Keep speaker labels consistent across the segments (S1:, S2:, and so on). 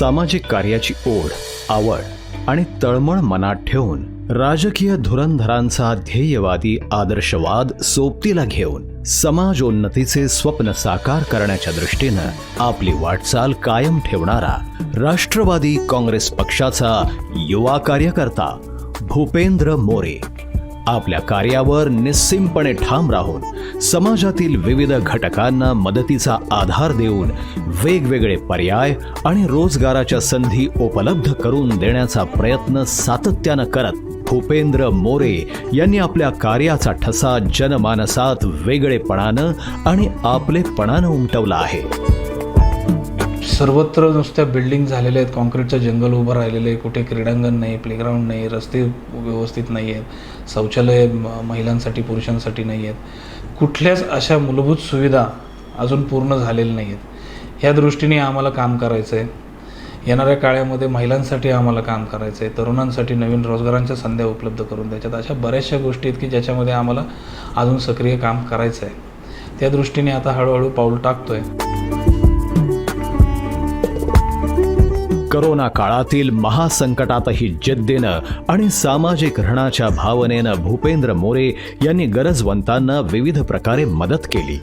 S1: सामाजिक कार्याची ओढ आवड आणि तळमळ मनात ठेवून राजकीय धुरंधरांचा ध्येयवादी आदर्शवाद सोबतीला घेऊन समाजोन्नतीचे स्वप्न साकार करण्याच्या दृष्टीनं आपली वाटचाल कायम ठेवणारा राष्ट्रवादी काँग्रेस पक्षाचा युवा कार्यकर्ता भूपेंद्र मोरे. आपल्या कार्यावर निस्सिमपणे ठाम राहून समाजातील विविध घटकांना मदतीचा आधार देऊन वेगवेगळे पर्याय आणि रोजगाराच्या संधी उपलब्ध करून देण्याचा प्रयत्न सातत्यानं करत भूपेंद्र मोरे यांनी आपल्या कार्याचा ठसा जनमानसात वेगळेपणानं आणि आपलेपणानं उमटवला आहे.
S2: सर्वत्र नुसत्या बिल्डिंग झालेल्या आहेत. कॉन्क्रीटचं जंगल उभं राहिलेलं आहे. कुठे क्रीडांगण नाही प्लेग्राऊंड नाही रस्ते व्यवस्थित नाही आहेत. शौचालय म- महिलांसाठी पुरुषांसाठी नाही आहेत. कुठल्याच अशा मूलभूत सुविधा अजून पूर्ण झालेल्या नाही आहेत. ह्या दृष्टीने आम्हाला काम करायचं आहे येणाऱ्या काळामध्ये महिलांसाठी आम्हाला काम करायचं आहे तरुणांसाठी नवीन रोजगारांच्या संध्या उपलब्ध करून द्यायच्यात अशा बऱ्याचशा गोष्टी आहेत की ज्याच्यामध्ये आम्हाला अजून सक्रिय काम करायचं आहे त्या दृष्टीने आता हळूहळू पाऊल टाकतो आहे
S1: करोना काळातील महासंकटातही जिद्दीनं आणि सामाजिक ऋणाच्या भावनेनं भूपेंद्र मोरे यांनी गरजवंतांना विविध प्रकारे मदत केली.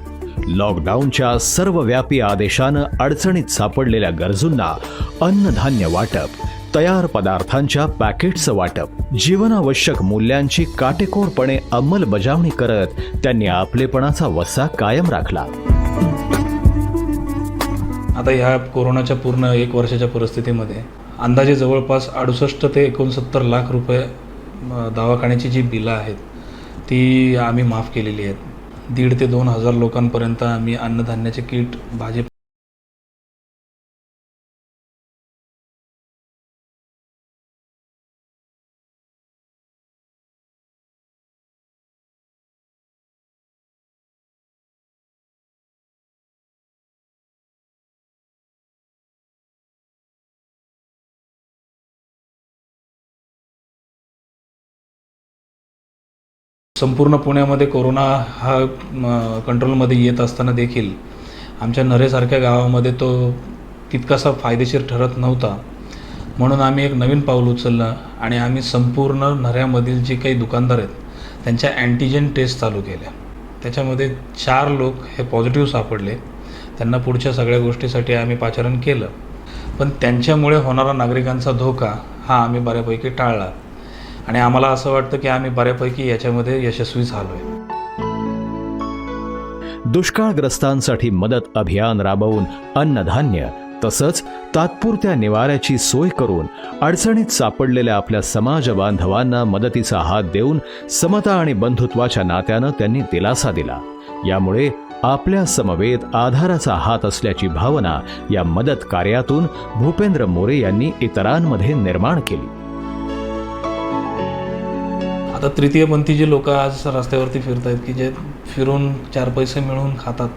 S1: लॉकडाऊनच्या सर्वव्यापी आदेशानं अडचणीत सापडलेल्या गरजूंना अन्नधान्य वाटप तयार पदार्थांच्या पॅकेटचं वाटप जीवनावश्यक मूल्यांची काटेकोरपणे अंमलबजावणी करत त्यांनी आपलेपणाचा वसा कायम राखला.
S2: आता ह्या कोरोनाच्या पूर्ण एक वर्षाच्या परिस्थितीमध्ये अंदाजे जवळपास अडुसष्ट ते एकोणसत्तर लाख रुपये दवाखान्याची जी बिलं आहेत ती आम्ही माफ केलेली आहेत. दीड ते दोन हजार लोकांपर्यंत आम्ही अन्नधान्याचे किट भाजी संपूर्ण पुण्यामध्ये कोरोना हा कंट्रोलमध्ये येत असताना देखील आमच्या नरेसारख्या गावामध्ये तो तितकासा फायदेशीर ठरत नव्हता. म्हणून आम्ही एक नवीन पाऊल उचललं आणि आम्ही संपूर्ण नऱ्यामधील जे काही दुकानदार आहेत त्यांच्या अँटीजेन टेस्ट चालू केल्या. त्याच्यामध्ये चार लोक हे पॉझिटिव्ह सापडले. त्यांना पुढच्या सगळ्या गोष्टीसाठी आम्ही पाचारण केलं. पण त्यांच्यामुळे होणारा नागरिकांचा धोका हा आम्ही बऱ्यापैकी टाळला. आणि आम्हाला असं वाटतं की आम्ही बऱ्यापैकी याच्यामध्ये यशस्वी झालो आहे
S1: दुष्काळग्रस्तांसाठी मदत अभियान राबवून अन्नधान्य तसंच तात्पुरत्या निवाऱ्याची सोय करून अडचणीत सापडलेल्या आपल्या समाज बांधवांना मदतीचा हात देऊन समता आणि बंधुत्वाच्या नात्यानं त्यांनी दिलासा दिला. यामुळे आपल्या समवेत आधाराचा हात असल्याची भावना या मदत कार्यातून भूपेंद्र मोरे यांनी इतरांमध्ये निर्माण केली.
S2: आता तृतीयपंथीचे लोक आज रस्त्यावरती फिरत आहेत की जे फिरून चार पैसे मिळवून खातात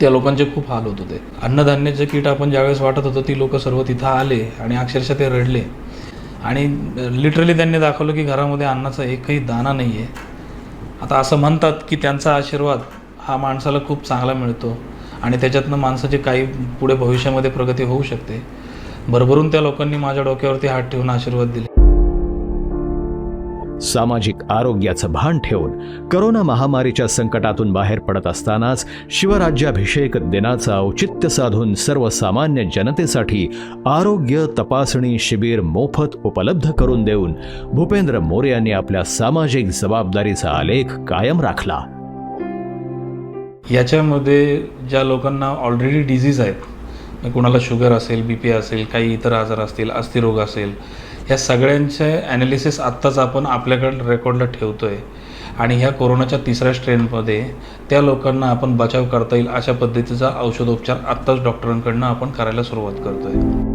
S2: त्या लोकांचे खूप हाल होत होते. अन्नधान्याचे किट आपण ज्यावेळेस वाटत होतो ती लोक सर्व तिथं आले आणि अक्षरशः ते रडले. आणि लिटरली त्यांनी दाखवलं की घरामध्ये अन्नाचा एकही दाना नाही आहे आता असं म्हणतात की त्यांचा आशीर्वाद हा माणसाला खूप चांगला मिळतो आणि त्याच्यातनं माणसाची काही पुढे भविष्यामध्ये प्रगती होऊ शकते. भरभरून त्या लोकांनी माझ्या डोक्यावरती हात ठेवून आशीर्वाद दिले.
S1: सामाजिक आरोग्याचं भान ठेवून करोना महामारीच्या संकटातून बाहेर पडत असतानाच शिवराज्याभिषेक दिनाचं औचित्य साधून सर्वसामान्य जनतेसाठी आरोग्य तपासणी शिबिर मोफत उपलब्ध करून देऊन भूपेंद्र मोरे यांनी आपल्या सामाजिक जबाबदारीचा आलेख कायम राखला.
S2: याच्यामध्ये ज्या लोकांना ऑलरेडी डिझीज आहेत कोणाला शुगर असेल बी पी असेल काही इतर आजार असतील अस्थिरोग असेल ह्या सगळ्यांचे ॲनालिसिस आत्ताच आपण आपल्याकडे रेकॉर्डला ठेवतो आहे आणि ह्या कोरोनाच्या तिसऱ्या स्ट्रेनमध्ये त्या लोकांना आपण बचाव करता येईल अशा पद्धतीचा औषधोपचार आत्ताच डॉक्टरांकडनं आपण करायला सुरुवात करतो आहे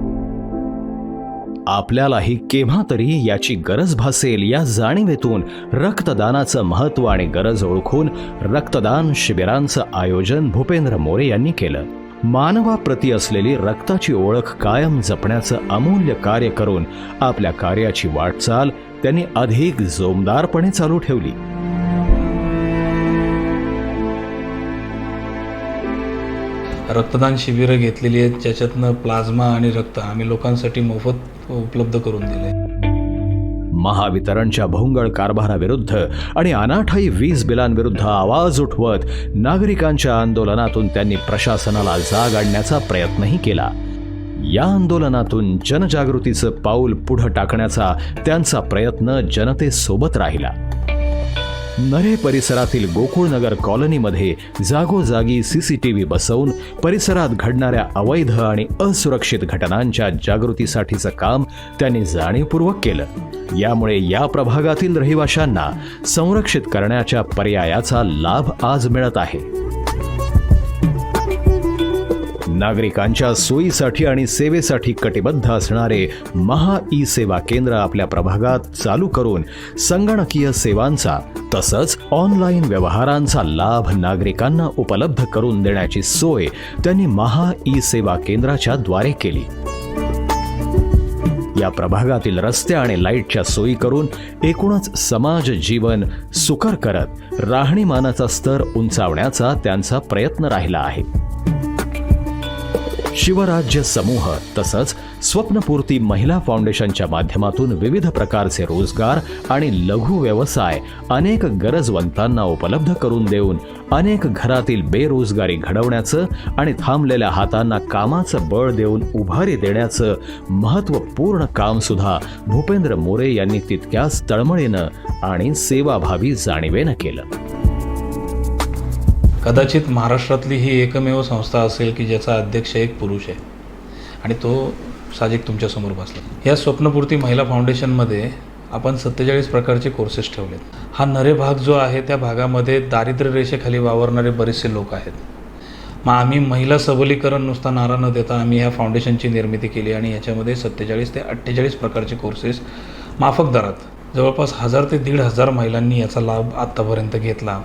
S1: आपल्यालाही केव्हा तरी याची गरज भासेल या जाणीवेतून रक्तदानाचं महत्त्व आणि गरज ओळखून रक्तदान शिबिरांचं आयोजन भूपेंद्र मोरे यांनी केलं. मानवाप्रती असलेली रक्ताची ओळख कायम जपण्याचं अमूल्य कार्य करून आपल्या कार्याची वाटचाल त्यांनी अधिक जोमदारपणे चालू ठेवली.
S2: रक्तदान शिबिरं घेतलेली आहेत ज्याच्यातनं प्लाझ्मा आणि रक्त आम्ही लोकांसाठी मोफत उपलब्ध करून दिले
S1: महावितरणच्या भोंगळ कारभाराविरुद्ध आणि अनाठाई वीज बिलांविरुद्ध आवाज उठवत नागरिकांच्या आंदोलनातून त्यांनी प्रशासनाला जाग आणण्याचा प्रयत्नही केला. या आंदोलनातून जनजागृतीचं पाऊल पुढं टाकण्याचा त्यांचा प्रयत्न जनतेसोबत राहिला. नरे परिसरातील गोकुळनगर कॉलनीमध्ये जागोजागी सीसीटीव्ही बसवून परिसरात घडणाऱ्या अवैध आणि असुरक्षित घटनांच्या जागृतीसाठीचं काम त्यांनी जाणीवपूर्वक केलं. यामुळे या प्रभागातील रहिवाशांना संरक्षित करण्याच्या पर्यायाचा लाभ आज मिळत आहे. नागरिकांच्या सोयीसाठी आणि सेवेसाठी कटिबद्ध असणारे महा ई सेवा केंद्र आपल्या प्रभागात चालू करून संगणकीय सेवांचा तसंच ऑनलाईन व्यवहारांचा लाभ नागरिकांना उपलब्ध करून देण्याची सोय त्यांनी महा ई सेवा केंद्राच्या द्वारे केली. या प्रभागातील रस्ते आणि लाईटच्या सोयी करून एकूणच समाज जीवन सुकर करत राहणीमानाचा स्तर उंचावण्याचा त्यांचा प्रयत्न राहिला आहे. शिवराज्य समूह तसंच स्वप्नपूर्ती महिला फाउंडेशनच्या माध्यमातून विविध प्रकारचे रोजगार आणि लघु व्यवसाय अनेक गरजवंतांना उपलब्ध करून देऊन अनेक घरातील बेरोजगारी घडवण्याचं आणि थांबलेल्या हातांना कामाचं बळ देऊन उभारी देण्याचं महत्त्वपूर्ण काम सुद्धा भूपेंद्र मोरे यांनी तितक्याच तळमळीनं आणि सेवाभावी जाणीवेनं केलं.
S2: कदाचित महाराष्ट्रातली ही एकमेव संस्था असेल की ज्याचा अध्यक्ष एक पुरुष आहे. आणि तो साजिक तुमच्यासमोर बसला. या स्वप्नपूर्ती महिला फाउंडेशनमध्ये आपण सत्तेचाळीस प्रकारचे कोर्सेस ठेवलेत. हा नरे भाग जो आहे त्या भागामध्ये दारिद्र्य रेषेखाली वावरणारे बरेचसे लोक आहेत. मग आम्ही महिला सबलीकरण नुसता नारा न देता आम्ही ह्या फाउंडेशनची निर्मिती केली आणि याच्यामध्ये सत्तेचाळीस ते अठ्ठेचाळीस प्रकारचे कोर्सेस माफक दरात जवळपास हजार ते दीड हजार महिलांनी याचा लाभ आत्तापर्यंत घेतला.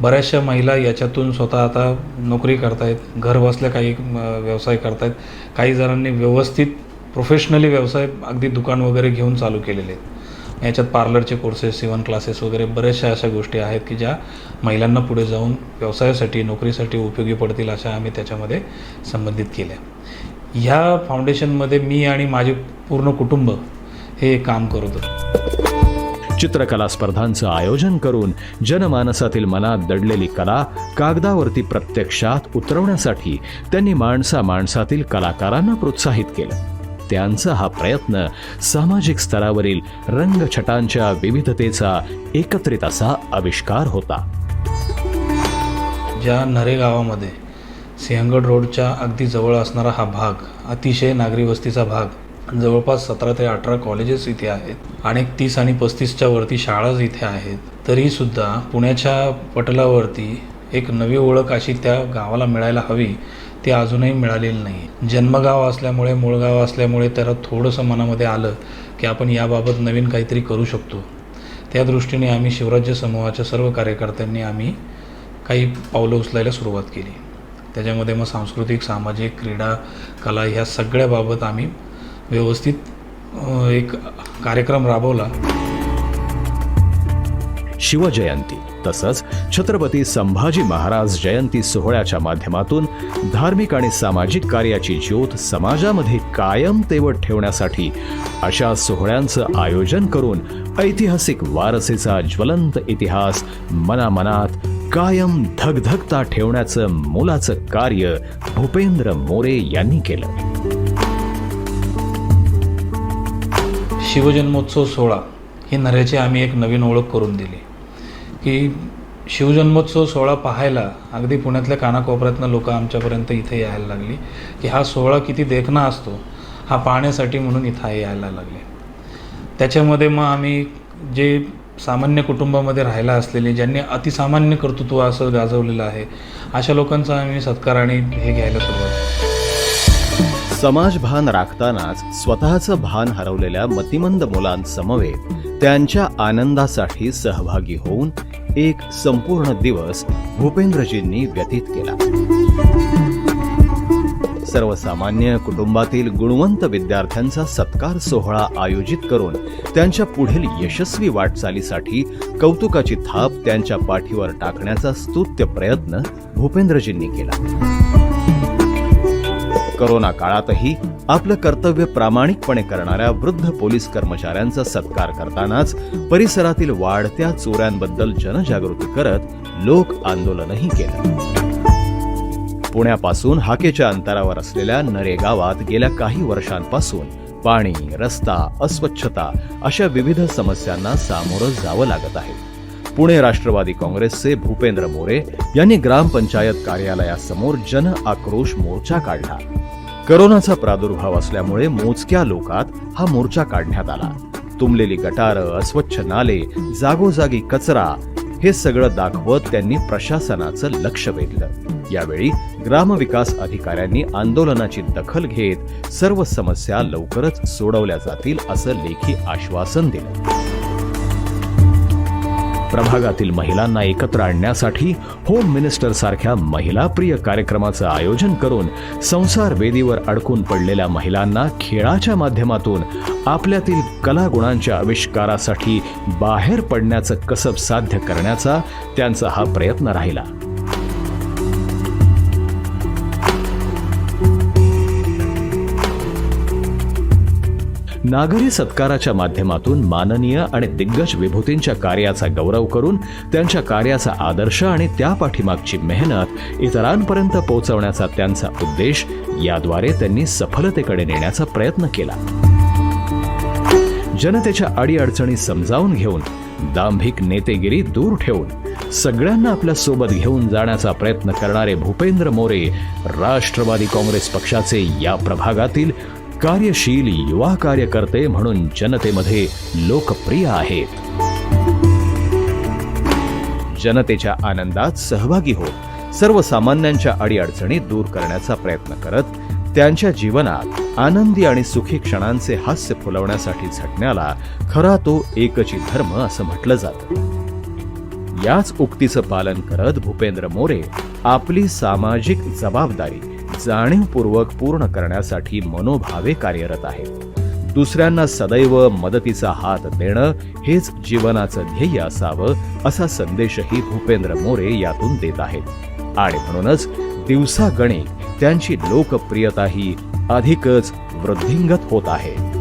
S2: बऱ्याचशा महिला याच्यातून स्वतः आता नोकरी करतायत घर बसल्या काही व्यवसाय करतायत. काही जणांनी व्यवस्थित प्रोफेशनली व्यवसाय अगदी दुकान वगैरे घेऊन चालू केलेले आहेत. याच्यात पार्लरचे कोर्सेस सिवन क्लासेस वगैरे बऱ्याचशा अशा गोष्टी आहेत की ज्या महिलांना पुढे जाऊन व्यवसायासाठी नोकरीसाठी उपयोगी पडतील अशा आम्ही त्याच्यामध्ये संबंधित केल्या. ह्या फाउंडेशनमध्ये मी आणि माझे पूर्ण कुटुंब हे काम करत होतो.
S1: चित्रकला स्पर्धांचं आयोजन करून जनमानसातील मनात दडलेली कला कागदावरती प्रत्यक्षात उतरवण्यासाठी त्यांनी माणसा माणसातील कलाकारांना प्रोत्साहित केलं. त्यांचा हा प्रयत्न सामाजिक स्तरावरील रंगछटांच्या विविधतेचा एकत्रित असा आविष्कार होता.
S2: ज्या नरे गावामध्ये सिंहगड रोडच्या अगदी जवळ असणारा हा भाग अतिशय नागरी वस्तीचा भाग जवळपास सतरा ते अठरा कॉलेजेस इथे आहेत अनेक तीस आणि पस्तीसच्या वरती शाळाच इथे आहेत. तरीसुद्धा पुण्याच्या पटलावरती एक नवी ओळख अशी त्या गावाला मिळायला हवी ती अजूनही मिळालेली नाही. जन्मगाव असल्यामुळे मूळगाव असल्यामुळे त्याला थोडंसं मनामध्ये आलं की आपण याबाबत नवीन काहीतरी करू शकतो. त्या दृष्टीने आम्ही शिवराज्य समूहाच्या सर्व कार्यकर्त्यांनी आम्ही काही पावलं उचलायला सुरुवात केली. त्याच्यामध्ये मग सांस्कृतिक सामाजिक क्रीडा कला ह्या सगळ्याबाबत आम्ही व्यवस्थित एक कार्यक्रम राबवला.
S1: शिवजयंती तसंच छत्रपती संभाजी महाराज जयंती सोहळ्याच्या माध्यमातून धार्मिक आणि सामाजिक कार्याची ज्योत समाजामध्ये कायम तेवट ठेवण्यासाठी अशा सोहळ्यांचं आयोजन करून ऐतिहासिक वारसेचा ज्वलंत इतिहास मनामनात कायम धगधगता ठेवण्याचं मोलाचं कार्य भूपेंद्र मोरे यांनी केलं.
S2: शिवजन्मोत्सव सोहळा ही नऱ्याची आम्ही एक नवीन ओळख करून दिली. की शिवजन्मोत्सव सोहळा पाहायला अगदी पुण्यातल्या कानाकोपऱ्यातनं लोक आमच्यापर्यंत इथे यायला लागली. की हा सोहळा किती देखणा असतो हा पाहण्यासाठी म्हणून इथं यायला लागले. त्याच्यामध्ये मग आम्ही जे सामान्य कुटुंबामध्ये राहायला असलेले ज्यांनी अतिसामान्य कर्तृत्व असं गाजवलेलं आहे अशा लोकांचा आम्ही सत्कार आणि हे घ्यायला सुरुवात
S1: समाजभान राखतानाच स्वतःचं भान हरवलेल्या मतिमंद मुलांसमवेत त्यांच्या आनंदासाठी सहभागी होऊन एक संपूर्ण दिवस भूपेंद्रजींनी व्यतीत केला. सर्वसामान्य कुटुंबातील गुणवंत विद्यार्थ्यांचा सत्कार सोहळा आयोजित करून त्यांच्या पुढील यशस्वी वाटचालीसाठी कौतुकाची थाप त्यांच्या पाठीवर टाकण्याचा स्तुत्य प्रयत्न भूपेंद्रजींनी केला. करोना काळातही आपलं कर्तव्य प्रामाणिकपणे करणाऱ्या वृद्ध पोलीस कर्मचाऱ्यांचा सत्कार करतानाच परिसरातील वाढत्या चोऱ्यांबद्दल जनजागृती करत लोक आंदोलनही केलं. पुण्यापासून हाकेच्या अंतरावर असलेल्या नरे गावात गेल्या काही वर्षांपासून पाणी रस्ता अस्वच्छता अशा विविध समस्यांना सामोरं जावं लागत आहे. पुणे राष्ट्रवादी काँग्रेसचे भूपेंद्र मोरे यांनी ग्रामपंचायत कार्यालयासमोर जन आक्रोश मोर्चा काढला. करोनाचा प्रादुर्भाव असल्यामुळे मोजक्या लोकात हा मोर्चा काढण्यात आला. तुंबलेली गटारं अस्वच्छ नाले जागोजागी कचरा हे सगळं दाखवत त्यांनी प्रशासनाचं लक्ष वेधलं. यावेळी ग्रामविकास अधिकाऱ्यांनी आंदोलनाची दखल घेत सर्व समस्या लवकरच सोडवल्या जातील असं लेखी आश्वासन दिलं. प्रभागातील महिलांना एकत्र आणण्यासाठी होम मिनिस्टर सारख्या महिलाप्रिय कार्यक्रमाचं आयोजन करून संसार वेदीवर अडकून पडलेल्या महिलांना खेळाच्या माध्यमातून आपल्यातील कलागुणांच्या आविष्कारासाठी बाहेर पडण्याचं कसब साध्य करण्याचा त्यांचा हा प्रयत्न राहिला. नागरी सत्काराच्या माध्यमातून माननीय आणि दिग्गज विभूतींच्या कार्याचा गौरव करून त्यांच्या कार्याचा आदर्श आणि त्या पाठीमागची मेहनत इतरांपर्यंत पोहोचवण्याचा त्यांचा उद्देश याद्वारे त्यांनी सफलतेकडे नेण्याचा प्रयत्न केला. जनतेच्या अडीअडचणी समजावून घेऊन दांभिक नेतेगिरी दूर ठेवून सगळ्यांना आपल्यासोबत घेऊन जाण्याचा प्रयत्न करणारे भूपेंद्र मोरे राष्ट्रवादी काँग्रेस पक्षाचे या प्रभागातील कार्यशील युवा कार्यकर्ते म्हणून जनतेमध्ये लोकप्रिय आहेत. जनतेच्या आनंदात सहभागी होत सर्वसामान्यांच्या अडीअडचणी दूर करण्याचा प्रयत्न करत त्यांच्या जीवनात आनंदी आणि सुखी क्षणांचे हास्य फुलवण्यासाठी झटण्याला खरा तो एकची धर्म असं म्हटलं जातं. याच उक्तीचं पालन करत भूपेंद्र मोरे आपली सामाजिक जबाबदारी जाणीवपूर्वक पूर्ण करण्यासाठी मनोभावे कार्यरत आहेत. दुसऱ्यांना सदैव मदतीचा हात देणं हेच जीवनाचं ध्येय असावं असा संदेशही भूपेंद्र मोरे यातून देत आहेत. आणि म्हणूनच दिवसागणिक त्यांची लोकप्रियताही अधिकच वृद्धिंगत होत आहे.